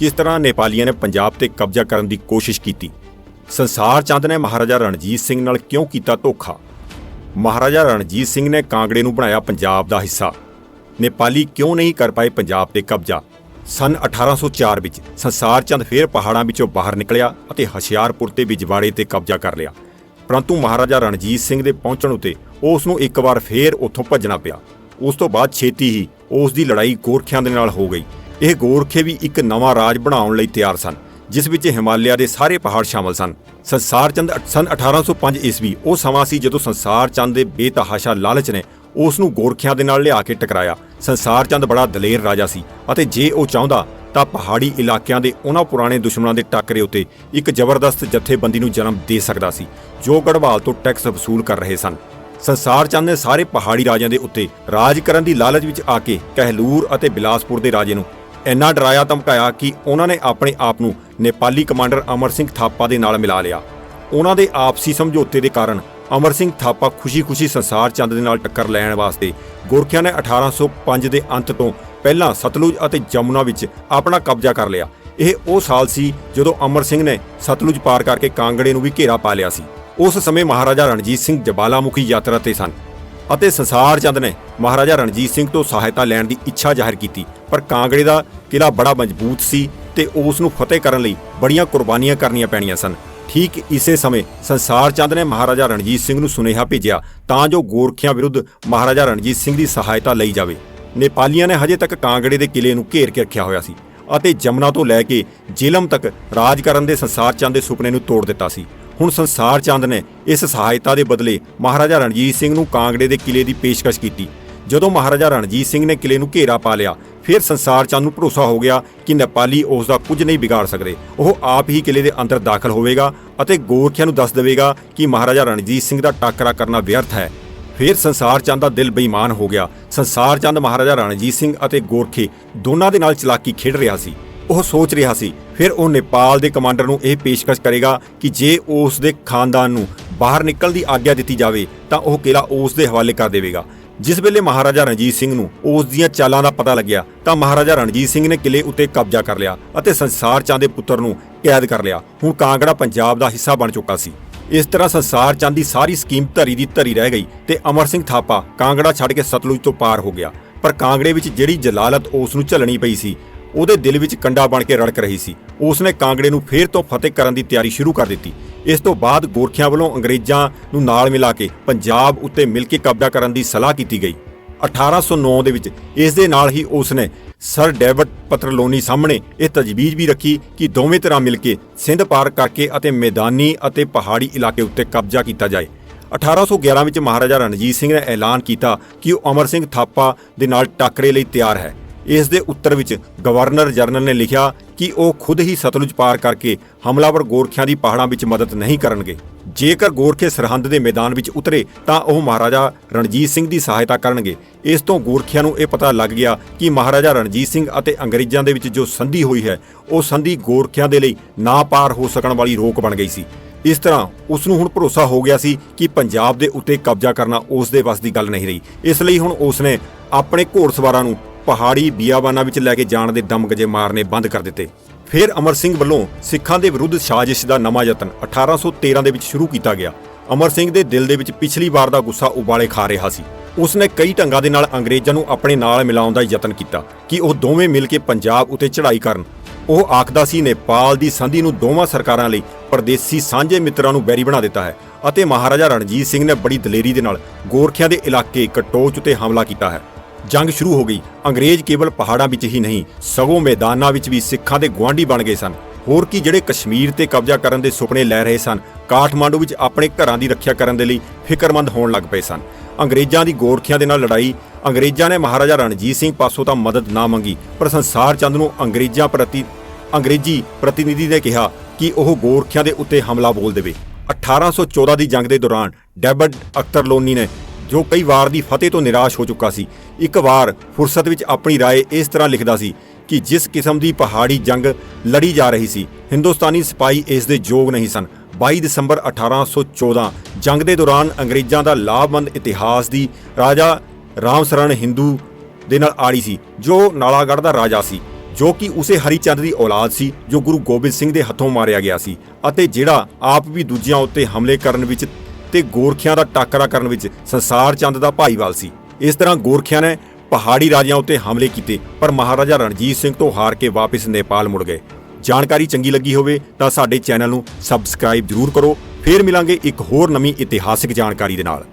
ਕਿਸ ਤਰ੍ਹਾਂ ਨੇਪਾਲੀਆਂ ਨੇ ਪੰਜਾਬ ਤੇ ਕਬਜ਼ਾ ਕਰਨ ਦੀ ਕੋਸ਼ਿਸ਼ ਕੀਤੀ? ਸੰਸਾਰ ਚੰਦ ਨੇ ਮਹਾਰਾਜਾ ਰਣਜੀਤ ਸਿੰਘ ਨਾਲ ਕਿਉਂ ਕੀਤਾ ਧੋਖਾ? ਮਹਾਰਾਜਾ ਰਣਜੀਤ ਸਿੰਘ ਨੇ ਕਾਂਗੜੇ ਨੂੰ ਬਣਾਇਆ ਪੰਜਾਬ ਦਾ ਹਿੱਸਾ। ਨੇਪਾਲੀ ਕਿਉਂ ਨਹੀਂ ਕਰ ਪਾਏ ਪੰਜਾਬ ਤੇ ਕਬਜ਼ਾ? ਸਨ 1804 ਵਿੱਚ ਸੰਸਾਰ ਚੰਦ ਫੇਰ ਪਹਾੜਾਂ ਵਿੱਚੋਂ ਬਾਹਰ ਨਿਕਲਿਆ ਅਤੇ ਹਸ਼ਿਆਰਪੁਰ ਤੇ ਬਿਜਵਾੜੇ ਤੇ ਕਬਜ਼ਾ ਕਰ ਲਿਆ। ਪਰੰਤੂ ਮਹਾਰਾਜਾ ਰਣਜੀਤ ਸਿੰਘ ਦੇ ਪਹੁੰਚਣ ਉਤੇ ਉਸ ਨੂੰ ਇੱਕ ਵਾਰ ਫੇਰ ਉੱਥੋਂ ਭੱਜਣਾ ਪਿਆ। ਉਸ ਤੋਂ ਬਾਅਦ ਛੇਤੀ ਹੀ ਉਸ ਦੀ ਲੜਾਈ ਗੋਰਖਿਆਂ ਦੇ ਨਾਲ ਹੋ ਗਈ। ਇਹ ਗੋਰਖੇ ਵੀ ਇੱਕ ਨਵਾਂ ਰਾਜ ਬਣਾਉਣ ਲਈ ਤਿਆਰ ਸਨ, ਜਿਸ ਵਿੱਚ ਹਿਮਾਲਿਆ ਦੇ ਸਾਰੇ ਪਹਾੜ ਸ਼ਾਮਲ ਸਨ। ਸੰਸਾਰ ਚੰਦ ਸਨ 1805 ਈਸਵੀ, ਉਹ ਸਮਾਂ ਸੀ ਜਦੋਂ ਸੰਸਾਰ ਚੰਦ ਦੇ ਬੇਤਹਾਸ਼ਾ ਲਾਲਚ ਨੇ ਉਸ ਨੂੰ ਗੋਰਖਿਆਂ ਦੇ ਨਾਲ ਲਿਆ ਕੇ ਟਕਰਾਇਆ। ਸੰਸਾਰ ਚੰਦ ਬੜਾ ਦਲੇਰ ਰਾਜਾ ਸੀ ਅਤੇ ਜੇ ਉਹ ਚਾਹੁੰਦਾ ਤਾਂ ਪਹਾੜੀ ਇਲਾਕਿਆਂ ਦੇ ਉਹਨਾਂ ਪੁਰਾਣੇ ਦੁਸ਼ਮਣਾਂ ਦੇ ਟੱਕਰੇ ਉੱਤੇ ਇੱਕ ਜ਼ਬਰਦਸਤ ਜਥੇਬੰਦੀ ਨੂੰ ਜਨਮ ਦੇ ਸਕਦਾ ਸੀ, ਜੋ ਗੜਵਾਲ ਤੋਂ ਟੈਕਸ ਵਸੂਲ ਕਰ ਰਹੇ ਸਨ। ਸੰਸਾਰ ਚੰਦ ਨੇ ਸਾਰੇ ਪਹਾੜੀ ਰਾਜਿਆਂ ਦੇ ਉੱਤੇ ਰਾਜ ਕਰਨ ਦੀ ਲਾਲਚ ਵਿੱਚ ਆ ਕੇ ਕਹਿਲੂਰ ਅਤੇ ਬਿਲਾਸਪੁਰ ਦੇ ਰਾਜੇ ਨੂੰ ਇੰਨਾ ਡਰਾਇਆ ਧਮਕਾਇਆ ਕਿ ਉਹਨਾਂ ਨੇ ਆਪਣੇ ਆਪ ਨੂੰ ਨੇਪਾਲੀ ਕਮਾਂਡਰ ਅਮਰ ਸਿੰਘ ਥਾਪਾ ਦੇ ਨਾਲ ਮਿਲਾ ਲਿਆ। ਉਹਨਾਂ ਦੇ ਆਪਸੀ ਸਮਝੌਤੇ ਦੇ ਕਾਰਨ ਅਮਰ ਸਿੰਘ ਥਾਪਾ ਖੁਸ਼ੀ-ਖੁਸ਼ੀ ਸੰਸਾਰ ਚੰਦ ਦੇ ਨਾਲ ਟੱਕਰ ਲੈਣ ਵਾਸਤੇ ਗੋਰਖਿਆਂ ਨੇ 1805 ਦੇ ਅੰਤ ਤੋਂ ਪਹਿਲਾਂ ਸਤਲੁਜ ਅਤੇ ਜਮੁਨਾ ਵਿੱਚ ਆਪਣਾ ਕਬਜ਼ਾ ਕਰ ਲਿਆ। ਇਹ ਉਹ ਸਾਲ ਸੀ ਜਦੋਂ ਅਮਰ ਸਿੰਘ ਨੇ ਸਤਲੁਜ ਪਾਰ ਕਰਕੇ ਕਾਂਗੜੇ ਨੂੰ ਵੀ ਘੇਰਾ ਪਾ ਲਿਆ ਸੀ। ਉਸ ਸਮੇਂ ਮਹਾਰਾਜਾ ਰਣਜੀਤ ਸਿੰਘ ਜਬਾਲਾਮੁਖੀ ਯਾਤਰਾ ਤੇ ਸਨ। ਅਤੇ ਸੰਸਾਰ ਚੰਦ ਨੇ ਮਹਾਰਾਜਾ ਰਣਜੀਤ ਸਿੰਘ ਤੋਂ ਸਹਾਇਤਾ ਲੈਣ ਦੀ ਇੱਛਾ ਜ਼ਾਹਿਰ ਕੀਤੀ। ਪਰ ਕਾਂਗੜੇ ਦਾ ਕਿਲਾ ਬੜਾ ਮਜ਼ਬੂਤ ਸੀ ਤੇ ਉਸ ਨੂੰ ਫਤਿਹ ਕਰਨ ਲਈ ਬੜੀਆਂ ਕੁਰਬਾਨੀਆਂ ਕਰਨੀਆਂ ਪੈਣੀਆਂ ਸਨ। ਠੀਕ ਇਸੇ ਸਮੇਂ ਸੰਸਾਰ ਚੰਦ ਨੇ ਮਹਾਰਾਜਾ ਰਣਜੀਤ ਸਿੰਘ ਨੂੰ ਸੁਨੇਹਾ ਭੇਜਿਆ, ਤਾਂ ਜੋ ਗੋਰਖਿਆਂ ਵਿਰੁੱਧ ਮਹਾਰਾਜਾ ਰਣਜੀਤ ਸਿੰਘ ਦੀ ਸਹਾਇਤਾ ਲਈ ਜਾਵੇ। ਨੇਪਾਲੀਆਂ ਨੇ ਹਜੇ ਤੱਕ ਕਾਂਗੜੇ ਦੇ ਕਿਲੇ ਨੂੰ ਘੇਰ ਕੇ ਰੱਖਿਆ ਹੋਇਆ ਸੀ ਅਤੇ ਜਮਨਾ ਤੋਂ ਲੈ ਕੇ ਜੇਲਮ ਤੱਕ ਰਾਜ ਕਰਨ ਦੇ ਸੰਸਾਰ ਚੰਦ ਦੇ ਸੁਪਨੇ ਨੂੰ ਤੋੜ ਦਿੱਤਾ ਸੀ। ਹੁਣ ਸੰਸਾਰ ਚੰਦ ਨੇ ਇਸ ਸਹਾਇਤਾ ਦੇ ਬਦਲੇ ਮਹਾਰਾਜਾ ਰਣਜੀਤ ਸਿੰਘ ਨੂੰ ਕਾਂਗੜੇ ਦੇ ਕਿਲੇ ਦੀ ਪੇਸ਼ਕਸ਼ ਕੀਤੀ। ਜਦੋਂ ਮਹਾਰਾਜਾ ਰਣਜੀਤ ਸਿੰਘ ਨੇ ਕਿਲੇ ਨੂੰ ਘੇਰਾ ਪਾ ਲਿਆ, ਫਿਰ ਸੰਸਾਰ ਚੰਦ ਨੂੰ ਭਰੋਸਾ ਹੋ ਗਿਆ ਕਿ ਨੇਪਾਲੀ ਉਸ ਦਾ ਕੁਝ ਨਹੀਂ ਵਿਗਾੜ ਸਕਦੇ। ਉਹ ਆਪ ਹੀ ਕਿਲੇ ਦੇ ਅੰਦਰ ਦਾਖਲ ਹੋਵੇਗਾ ਅਤੇ ਗੋਰਖਿਆਂ ਨੂੰ ਦੱਸ ਦੇਵੇਗਾ ਕਿ ਮਹਾਰਾਜਾ ਰਣਜੀਤ ਸਿੰਘ ਦਾ ਟਾਕਰਾ ਕਰਨਾ ਵਿਅਰਥ ਹੈ। ਫਿਰ ਸੰਸਾਰ ਚੰਦ ਦਾ ਦਿਲ ਬੇਈਮਾਨ ਹੋ ਗਿਆ। ਸੰਸਾਰ ਚੰਦ, ਮਹਾਰਾਜਾ ਰਣਜੀਤ ਸਿੰਘ ਅਤੇ ਗੋਰਖੇ ਦੋਨਾਂ ਦੇ ਨਾਲ ਚਲਾਕੀ ਖੇਡ ਰਿਹਾ ਸੀ। ਉਹ ਸੋਚ ਰਿਹਾ ਸੀ ਫਿਰ ਉਹ ਨੇਪਾਲ ਦੇ ਕਮਾਂਡਰ ਨੂੰ ਇਹ ਪੇਸ਼ਕਸ਼ ਕਰੇਗਾ ਕਿ ਜੇ ਉਸ ਦੇ ਖਾਨਦਾਨ ਨੂੰ ਬਾਹਰ ਨਿਕਲਣ ਦੀ ਆਗਿਆ ਦਿੱਤੀ ਜਾਵੇ, ਤਾਂ ਉਹ ਕਿਲਾ ਉਸ ਦੇ ਹਵਾਲੇ ਕਰ ਦੇਵੇਗਾ। ਜਿਸ ਵੇਲੇ ਮਹਾਰਾਜਾ ਰਣਜੀਤ ਸਿੰਘ ਨੂੰ ਉਸ ਦੀਆਂ ਚਾਲਾਂ ਦਾ ਪਤਾ ਲੱਗਿਆ, ਤਾਂ ਮਹਾਰਾਜਾ ਰਣਜੀਤ ਸਿੰਘ ਨੇ ਕਿਲੇ ਉੱਤੇ ਕਬਜ਼ਾ ਕਰ ਲਿਆ ਅਤੇ ਸੰਸਾਰ ਚੰਦ ਦੇ ਪੁੱਤਰ ਨੂੰ ਕੈਦ ਕਰ ਲਿਆ। ਹੁਣ ਕਾਂਗੜਾ ਪੰਜਾਬ ਦਾ ਹਿੱਸਾ ਬਣ ਚੁੱਕਾ ਸੀ। ਇਸ ਤਰ੍ਹਾਂ ਸੰਸਾਰ ਚੰਦ ਦੀ ਸਾਰੀ ਸਕੀਮ ਧਰੀ ਦੀ ਧਰੀ ਰਹਿ ਗਈ ਤੇ ਅਮਰ ਸਿੰਘ ਥਾਪਾ ਕਾਂਗੜਾ ਛੱਡ ਕੇ ਸਤਲੁਜ ਤੋਂ ਪਾਰ ਹੋ ਗਿਆ। ਪਰ ਕਾਂਗੜੇ ਵਿੱਚ ਜਿਹੜੀ ਜਲਾਲਤ ਉਸ ਨੂੰ ਝੱਲਣੀ ਪਈ ਸੀ, ਉਹਦੇ ਦਿਲ ਵਿੱਚ ਕੰਡਾ ਬਣ ਕੇ ਰੜਕ ਰਹੀ ਸੀ। ਉਸ ਨੇ ਕਾਂਗੜੇ ਨੂੰ ਫੇਰ ਤੋਂ ਫਤਿਹ ਕਰਨ ਦੀ ਤਿਆਰੀ ਸ਼ੁਰੂ ਕਰ ਦਿੱਤੀ। ਇਸ ਤੋਂ ਬਾਅਦ ਗੋਰਖਿਆਂ ਵੱਲੋਂ ਅੰਗਰੇਜ਼ਾਂ ਨੂੰ ਨਾਲ ਮਿਲਾ ਕੇ ਪੰਜਾਬ ਉੱਤੇ ਮਿਲ ਕੇ ਕਬਜ਼ਾ ਕਰਨ ਦੀ ਸਲਾਹ ਕੀਤੀ ਗਈ। 1809 ਦੇ ਵਿੱਚ ਇਸ ਦੇ ਨਾਲ ਹੀ ਉਸ ਨੇ ਸਰ ਡੇਵਿਡ ਪਤਰਲੋਨੀ ਸਾਹਮਣੇ ਇਹ ਤਜਵੀਜ਼ ਵੀ ਰੱਖੀ ਕਿ ਦੋਵੇਂ ਤਰ੍ਹਾਂ ਮਿਲ ਕੇ ਸਿੰਧ ਪਾਰ ਕਰਕੇ ਅਤੇ ਮੈਦਾਨੀ ਅਤੇ ਪਹਾੜੀ ਇਲਾਕੇ ਉੱਤੇ ਕਬਜ਼ਾ ਕੀਤਾ ਜਾਏ। 1811 ਵਿੱਚ ਮਹਾਰਾਜਾ ਰਣਜੀਤ ਸਿੰਘ ਨੇ ਐਲਾਨ ਕੀਤਾ ਕਿ ਉਹ ਅਮਰ ਸਿੰਘ ਥਾਪਾ ਦੇ ਨਾਲ ਟੱਕਰੇ ਲਈ ਤਿਆਰ ਹੈ। ਇਸ ਦੇ ਉੱਤਰ ਵਿੱਚ ਗਵਰਨਰ ਜਨਰਲ ਨੇ ਲਿਖਿਆ ਕਿ ਉਹ ਖੁਦ ਹੀ ਸਤਲੁਜ ਪਾਰ ਕਰਕੇ ਹਮਲਾਵਰ ਗੋਰਖਿਆਂ ਦੀ ਪਹਾੜਾਂ ਵਿੱਚ ਮਦਦ ਨਹੀਂ ਕਰਨਗੇ। ਜੇਕਰ ਗੋਰਖੇ ਸਰਹੰਦ ਦੇ ਮੈਦਾਨ ਵਿੱਚ ਉਤਰੇ, ਤਾਂ ਉਹ ਮਹਾਰਾਜਾ ਰਣਜੀਤ ਸਿੰਘ ਦੀ ਸਹਾਇਤਾ ਕਰਨਗੇ। ਇਸ ਤੋਂ ਗੋਰਖਿਆਂ ਨੂੰ ਇਹ ਪਤਾ ਲੱਗ ਗਿਆ ਕਿ ਮਹਾਰਾਜਾ ਰਣਜੀਤ ਸਿੰਘ ਅਤੇ ਅੰਗਰੇਜ਼ਾਂ ਦੇ ਵਿੱਚ ਜੋ ਸੰਧੀ ਹੋਈ ਹੈ, ਉਹ ਸੰਧੀ ਗੋਰਖਿਆਂ ਦੇ ਲਈ ਨਾ ਪਾਰ ਹੋ ਸਕਣ ਵਾਲੀ ਰੋਕ ਬਣ ਗਈ ਸੀ। ਇਸ ਤਰ੍ਹਾਂ ਉਸ ਨੂੰ ਹੁਣ ਭਰੋਸਾ ਹੋ ਗਿਆ ਸੀ ਕਿ ਪੰਜਾਬ ਦੇ ਉੱਤੇ ਕਬਜ਼ਾ ਕਰਨਾ ਉਸ ਦੇ ਵੱਸ ਦੀ ਗੱਲ ਨਹੀਂ ਰਹੀ। ਇਸ ਲਈ ਹੁਣ ਉਸ ਨੇ ਆਪਣੇ ਘੋੜਸਵਾਰਾਂ ਨੂੰ ਪਹਾੜੀ ਬਿਆਬਾਨਾਂ ਵਿੱਚ ਲੈ ਕੇ ਜਾਣ ਦੇ ਦਮਗਜੇ ਮਾਰਨੇ ਬੰਦ ਕਰ ਦਿੱਤੇ। ਫਿਰ ਅਮਰ ਸਿੰਘ ਵੱਲੋਂ ਸਿੱਖਾਂ ਦੇ ਵਿਰੁੱਧ ਸਾਜ਼ਿਸ਼ ਦਾ ਨਵਾਂ ਯਤਨ 1813 ਦੇ ਵਿੱਚ ਸ਼ੁਰੂ ਕੀਤਾ ਗਿਆ। ਅਮਰ ਸਿੰਘ ਦੇ ਦਿਲ ਦੇ ਵਿੱਚ ਪਿਛਲੀ ਵਾਰ ਦਾ ਗੁੱਸਾ ਉਬਾਲੇ ਖਾ ਰਿਹਾ ਸੀ। ਉਸਨੇ ਕਈ ਢੰਗਾਂ ਦੇ ਨਾਲ ਅੰਗਰੇਜ਼ਾਂ ਨੂੰ ਆਪਣੇ ਨਾਲ ਮਿਲਾਉਣ ਦਾ ਯਤਨ ਕੀਤਾ ਕਿ ਉਹ ਦੋਵੇਂ ਮਿਲ ਕੇ ਪੰਜਾਬ ਉਤੇ ਚੜ੍ਹਾਈ ਕਰਨ। ਉਹ ਆਖਦਾ ਸੀ, ਨੇਪਾਲ ਦੀ ਸੰਧੀ ਨੂੰ ਦੋਵਾਂ ਸਰਕਾਰਾਂ ਲਈ ਪਰਦੇਸੀ ਸਾਂਝੇ ਮਿੱਤਰਾਂ ਨੂੰ ਬੈਰੀ ਬਣਾ ਦਿੱਤਾ ਹੈ ਅਤੇ ਮਹਾਰਾਜਾ ਰਣਜੀਤ ਸਿੰਘ ਨੇ ਬੜੀ ਦਲੇਰੀ ਦੇ ਨਾਲ ਗੋਰਖਿਆਂ ਦੇ ਇਲਾਕੇ ਕਟੋਚ ਉਤੇ ਹਮਲਾ ਕੀਤਾ ਹੈ। ਜੰਗ ਸ਼ੁਰੂ ਹੋ ਗਈ। ਅੰਗਰੇਜ਼ ਕੇਵਲ ਪਹਾੜਾਂ ਵਿੱਚ ਹੀ ਨਹੀਂ, ਸਗੋਂ ਮੈਦਾਨਾਂ ਵਿੱਚ ਵੀ ਸਿੱਖਾਂ ਦੇ ਗੁਆਂਢੀ ਬਣ ਗਏ ਸਨ। ਹੋਰ ਕੀ ਜਿਹੜੇ ਕਸ਼ਮੀਰ ਤੇ ਕਬਜ਼ਾ ਕਰਨ ਦੇ ਸੁਪਨੇ ਲੈ ਰਹੇ ਸਨ, ਕਾਠਮਾਂਡੂ ਵਿੱਚ ਆਪਣੇ ਘਰਾਂ ਦੀ ਰੱਖਿਆ ਕਰਨ ਦੇ ਲਈ ਫਿਕਰਮੰਦ ਹੋਣ ਲੱਗ ਪਏ ਸਨ। ਅੰਗਰੇਜ਼ਾਂ ਦੀ ਗੋਰਖਿਆਂ ਦੇ ਨਾਲ ਲੜਾਈ, ਅੰਗਰੇਜ਼ਾਂ ਨੇ ਮਹਾਰਾਜਾ ਰਣਜੀਤ ਸਿੰਘ ਪਾਸੋਂ ਤਾਂ ਮਦਦ ਨਾ ਮੰਗੀ, ਪਰ ਸੰਸਾਰ ਚੰਦ ਨੂੰ ਅੰਗਰੇਜ਼ਾਂ ਪ੍ਰਤੀ ਅੰਗਰੇਜ਼ੀ ਪ੍ਰਤੀਨਿਧੀ ਨੇ ਕਿਹਾ ਕਿ ਉਹ ਗੋਰਖਿਆਂ ਦੇ ਉੱਤੇ ਹਮਲਾ ਬੋਲ ਦੇਵੇ। 1814 ਦੀ ਜੰਗ ਦੇ ਦੌਰਾਨ ਡੈਵਿਡ ਅਖਤਰ ਲੋਨੀ ਨੇ ਜੋ ਕਈ ਵਾਰ ਦੀ ਫਤਿਹ ਤੋਂ ਨਿਰਾਸ਼ ਹੋ ਚੁੱਕਾ ਸੀ ਇੱਕ ਵਾਰ ਫੁਰਸਤ ਵਿੱਚ ਆਪਣੀ رائے ਇਸ ਤਰ੍ਹਾਂ ਲਿਖਦਾ ਸੀ ਕਿ ਜਿਸ ਕਿਸਮ ਦੀ ਪਹਾੜੀ ਜੰਗ ਲੜੀ ਜਾ ਰਹੀ ਸੀ ਹਿੰਦੁਸਤਾਨੀ ਸਿਪਾਹੀ ਇਸ ਦੇ ਯੋਗ ਨਹੀਂ ਸਨ 22 ਦਸੰਬਰ 1814 ਜੰਗ ਦੇ ਦੌਰਾਨ ਅੰਗਰੇਜ਼ਾਂ ਦਾ ਲਾਭਵੰਦ ਇਤਿਹਾਸ ਦੀ ਰਾਜਾ ਰਾਮ ਸਰਨ ਹਿੰਦੂ ਦੇ ਨਾਲ ਆੜੀ ਸੀ ਜੋ ਨਾਲਾਗੜ੍ਹ ਦਾ ਰਾਜਾ ਸੀ ਜੋ ਕਿ ਉਸੇ ਹਰੀਚੰਦ ਦੀ ਔਲਾਦ ਸੀ ਜੋ ਗੁਰੂ ਗੋਬਿੰਦ ਸਿੰਘ ਦੇ ਹੱਥੋਂ ਮਾਰਿਆ ਗਿਆ ਸੀ ਅਤੇ ਜਿਹੜਾ ਆਪ ਵੀ ਦੂਜਿਆਂ ਉੱਤੇ ਹਮਲੇ ਕਰਨ ਵਿੱਚ ਤੇ ਗੋਰਖਿਆਂ ਦਾ ਟਾਕਰਾ ਕਰਨ ਵਿੱਚ ਸੰਸਾਰ ਚੰਦ ਦਾ ਭਾਈਵਾਲ ਸੀ। ਇਸ ਤਰ੍ਹਾਂ ਗੋਰਖਿਆਂ ਨੇ ਪਹਾੜੀ ਰਾਜਿਆਂ ਉੱਤੇ ਹਮਲੇ ਕੀਤੇ, ਪਰ ਮਹਾਰਾਜਾ ਰਣਜੀਤ ਸਿੰਘ ਤੋਂ ਹਾਰ ਕੇ ਵਾਪਸ ਨੇਪਾਲ ਮੁੜ ਗਏ। ਜਾਣਕਾਰੀ ਚੰਗੀ ਲੱਗੀ ਹੋਵੇ ਤਾਂ ਸਾਡੇ ਚੈਨਲ ਨੂੰ ਸਬਸਕ੍ਰਾਈਬ ਜ਼ਰੂਰ ਕਰੋ। ਫੇਰ ਮਿਲਾਂਗੇ ਇੱਕ ਹੋਰ ਨਵੀਂ ਇਤਿਹਾਸਿਕ ਜਾਣਕਾਰੀ ਦੇ ਨਾਲ।